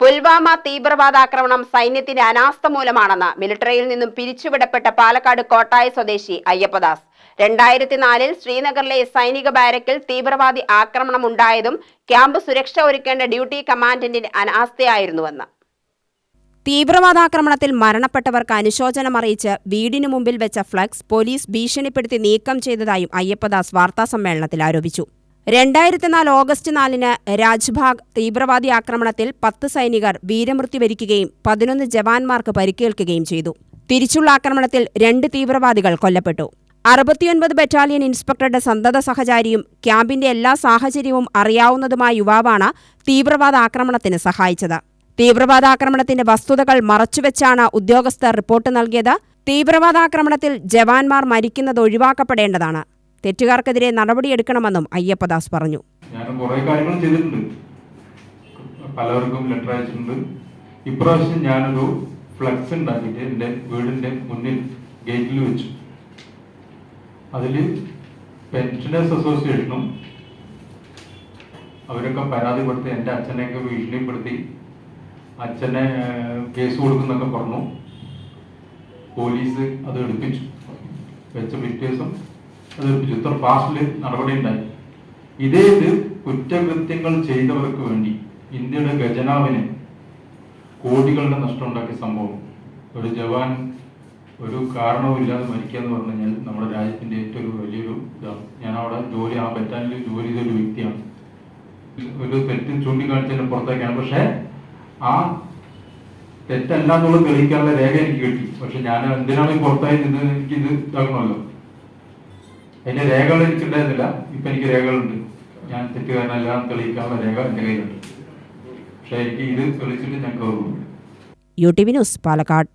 പുൽവാമ തീവ്രവാദാക്രമണം സൈന്യത്തിന്റെ അനാസ്ഥ മൂലമാണെന്ന് മിലിറ്ററിയിൽ നിന്നും പിരിച്ചുവിടപ്പെട്ട പാലക്കാട് കോട്ടായ സ്വദേശി അയ്യപ്പദാസ്. രണ്ടായിരത്തി നാലിൽ ശ്രീനഗറിലെ സൈനിക ബാരക്കിൽ തീവ്രവാദി ആക്രമണം ഉണ്ടായതും ക്യാമ്പ് സുരക്ഷ ഒരുക്കേണ്ട ഡ്യൂട്ടി കമാൻഡന്റിന്റെ അനാസ്ഥയായിരുന്നുവെന്ന്. തീവ്രവാദാക്രമണത്തിൽ മരണപ്പെട്ടവർക്ക് അനുശോചനം അറിയിച്ച് വീടിനു മുമ്പിൽ വെച്ച ഫ്ലക്സ് പോലീസ് ഭീഷണിപ്പെടുത്തി നീക്കം ചെയ്തതായും അയ്യപ്പദാസ് വാർത്താസമ്മേളനത്തിൽ ആരോപിച്ചു. രണ്ടായിരത്തി നാല് ഓഗസ്റ്റ് നാലിന് രാജ്ഭാഗ് തീവ്രവാദി ആക്രമണത്തിൽ പത്ത് സൈനികർ വീരമൃത്യു വരിക്കുകയും പതിനൊന്ന് ജവാന്മാർക്ക് പരിക്കേൽക്കുകയും ചെയ്തു. തിരിച്ചുള്ള ആക്രമണത്തിൽ രണ്ട് തീവ്രവാദികൾ കൊല്ലപ്പെട്ടു. അറുപത്തിയൊൻപത് ബറ്റാലിയൻ ഇൻസ്പെക്ടറുടെ സന്തത സഹചാരിയും ക്യാമ്പിന്റെ എല്ലാ സാഹചര്യവും അറിയാവുന്നതുമായ യുവാവാണ് തീവ്രവാദ ആക്രമണത്തിന് സഹായിച്ചത്. തീവ്രവാദാക്രമണത്തിന്റെ വസ്തുതകൾ മറച്ചുവെച്ചാണ് ഉദ്യോഗസ്ഥർ റിപ്പോർട്ട് നൽകിയത്. തീവ്രവാദാക്രമണത്തിൽ ജവാന്മാർ മരിക്കുന്നത് ഒഴിവാക്കപ്പെടേണ്ടതാണ്. തെറ്റുകാർക്കെതിരെ നടപടിയെടുക്കണമെന്നും അയ്യപ്പദാസ് പറഞ്ഞു. ഞാൻ കുറേ കാര്യങ്ങൾ ചെയ്തിട്ടുണ്ട്. പലവർക്കും ലെറ്റർ അയച്ചിട്ടുണ്ട്. ഇപ്രാവശ്യം ഞാനൊരു ഫ്ലക്സ് ഉണ്ടാക്കിയിട്ട് എന്റെ വീടിന്റെ മുന്നിൽ ഗേറ്റിൽ വെച്ചു. അതിൽ പെൻഷനേഴ്സ് അസോസിയേഷനും അവരൊക്കെ പരാതിപ്പെടുത്തി എന്റെ അച്ഛനെയൊക്കെ ഭീഷണിപ്പെടുത്തി അച്ഛനെ കേസ് കൊടുക്കുന്നൊക്കെ പറഞ്ഞു. പോലീസ് അത് എടുപ്പിച്ചു. വെച്ച പിറ്റേ ദിവസം അത് എടുപ്പിച്ചു ഇത്ര ഫാസ്റ്റിൽ നടപടി ഉണ്ടായി. ഇതേ ഇത് കുറ്റകൃത്യങ്ങൾ ചെയ്തവർക്ക് വേണ്ടി ഇന്ത്യയുടെ ഖജനാവിന് കോടികളുടെ നഷ്ടം ഉണ്ടാക്കിയ സംഭവം. ഒരു ജവാൻ ഒരു കാരണവും ഇല്ലാതെ മരിക്കുക എന്ന് പറഞ്ഞു കഴിഞ്ഞാൽ നമ്മുടെ രാജ്യത്തിന്റെ ഏറ്റവും വലിയൊരു ഇതാണ് ഞാൻ അവിടെ ജോലി ആ ബറ്റാലിയനിൽ ജോലി ചെയ്തൊരു വ്യക്തിയാണ്. ഒരു തെറ്റ് ചൂണ്ടിക്കാണിച്ചതിന് പുറത്തേക്കാണ്. പക്ഷെ ആ തെറ്റല്ല എന്നുള്ളത് തെളിയിക്കാനുള്ള രേഖ എനിക്ക് കിട്ടി. പക്ഷെ ഞാൻ എന്തിനാണ് പുറത്തായി എനിക്ക് ഇത് ഇതാക്കണമല്ലോ? അതിന്റെ രേഖകൾ എനിക്കുണ്ടായിരുന്നില്ല. ഇപ്പൊ എനിക്ക് രേഖകളുണ്ട്. ഞാൻ തെറ്റുകാരനെല്ലാം തെളിയിക്കാനുള്ള രേഖ എന്റെ കയ്യിലുണ്ട്. പക്ഷെ എനിക്ക് ഇത് തെളിയിച്ചിട്ട് ഞാൻ കയറുന്നു U T V news Palakkad.